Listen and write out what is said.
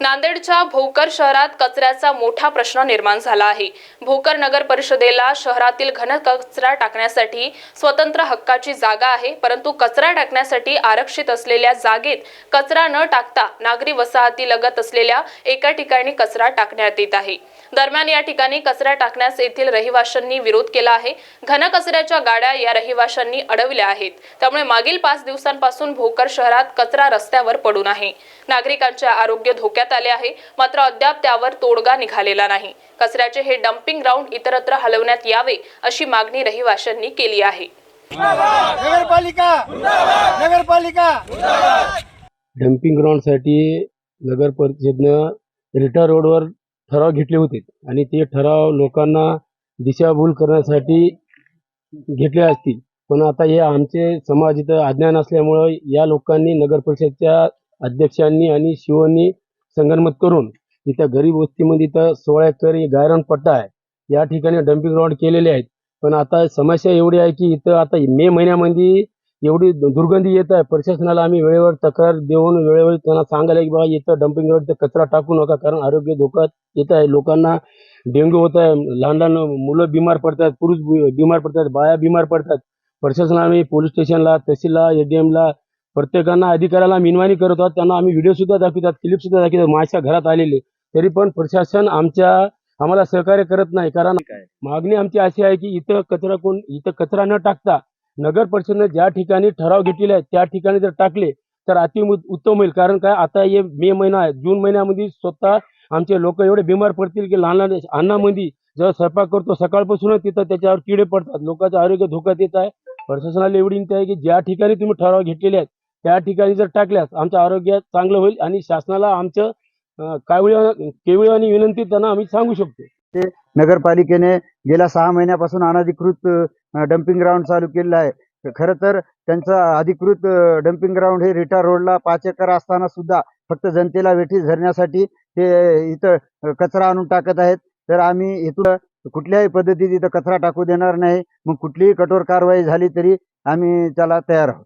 नांदेडच्या भोकर शहरात कचऱ्याचा मोठा प्रश्न निर्माण झाला आहे. भोकर नगर परिषदेला शहरातील घन कचरा टाकण्यासाठी स्वतंत्र हक्काची जागा आहे परंतु कचरा टाकण्यासाठी आरक्षित असलेल्या जागेत कचरा न टाकता नागरी वसाहतीलगत असलेल्या एका ठिकाणी कचरा टाकण्यात येत आहे. दरम्यान या ठिकाणी कचरा टाकण्यास येथील रहिवाशांनी विरोध केला आहे. घन कचऱ्याच्या गाड्या या रहिवाशांनी अडवल्या आहेत. त्यामुळे मागील पाच दिवसांपासून भोकर शहरात कचरा रस्त्यावर पडून आहे. नागरिकांचे आरोग्य धोक्यात आले आहे. मात्र अद्याप त्यावर तोडगा निघालेला नाही. कचऱ्याचे हे डम्पिंग ग्राउंड इतरत्र हलवण्यात यावे अशी मागणी रहिवाशांनी केली आहे. नगरपालिका! नगरपालिका! डम्पिंग ग्राउंडसाठी नगर परिषदनं रिटा रोडवर ठराव घेतले होते. आणि ते ठराव लोकांना दिशाभूल करण्यासाठी घेतले असतील. पण आता हे आमचे समाज इथं अज्ञान असल्यामुळं या लोकांनी नगर परिषदच्या अध्यक्षांनी आणि शिवनी संगनमत करून इथं गरीब वस्तीमध्ये इथं सोळा एकर गायरान पट्टा आहे. या ठिकाणी डम्पिंग ग्राउंड केलेले आहेत. पण आता समस्या एवढी आहे की इथं आता मे महिन्यामध्ये एवढी दुर्गंधी येत आहे. प्रशासनाला आम्ही वेळेवर तक्रार देऊन वेळोवेळी त्यांना सांगायला की बाबा इथं डम्पिंग ग्राउंड कचरा टाकू नका कारण आरोग्य धोक्यात येत आहे. लोकांना डेंग्यू होत आहे. लहान लहान मुलं बिमार पडतात पुरुष बिमार पडतात बाया बिमार पडतात प्रशासनाने पोलीस स्टेशनला तहसीलला एडीएमला प्रत्येकांना अधिकाऱ्याला मिनवाणी करत आहोत. त्यांना आम्ही व्हिडिओ सुद्धा दाखवतात क्लिप सुद्धा दाखवतात. माझ्या घरात आलेले तरी पण प्रशासन आमच्या आम्हाला सहकार्य करत नाही. कारण मागणी आमची अशी आहे की इथं कचरा कोण इथं कचरा न टाकता नगर परिषदनं ज्या ठिकाणी ठराव घेतलेले आहेत त्या ठिकाणी जर टाकले तर अति उत्तम होईल. कारण काय? आता हे मे महिना आहे. जून महिन्यामध्ये स्वतः आमचे लोक एवढे बिमार पडतील की लहान लहान अन्नामध्ये जेव्हा स्वयंपाक करतो सकाळपासूनच तिथं त्याच्यावर किडे पडतात. लोकांचं आरोग्य धोक्यात येत आहे. प्रशासनाला एवढी विनंती आहे की ज्या ठिकाणी तुम्ही ठराव घेतलेले आहेत त्या ठिकाणी जर टाकल्यास आमचं आरोग्य चांगलं होईल आणि शासनाला आमचं कावळी केवळी आणि विनंती त्यांना आम्ही सांगू शकतो. ते नगरपालिकेने गेल्या सहा महिन्यापासून अनधिकृत डम्पिंग ग्राउंड चालू केलेलं आहे. खरं तर त्यांचं अधिकृत डम्पिंग ग्राउंड हे रिटा रोडला पाच एकर असताना सुद्धा फक्त जनतेला वेठीस धरण्यासाठी ते इथं कचरा आणून टाकत आहेत. तर आम्ही इथं कुठल्याही पद्धतीत इथं कचरा टाकू देणार नाही. मग कुठलीही कठोर कारवाई झाली तरी आम्ही त्याला तयार आहोत.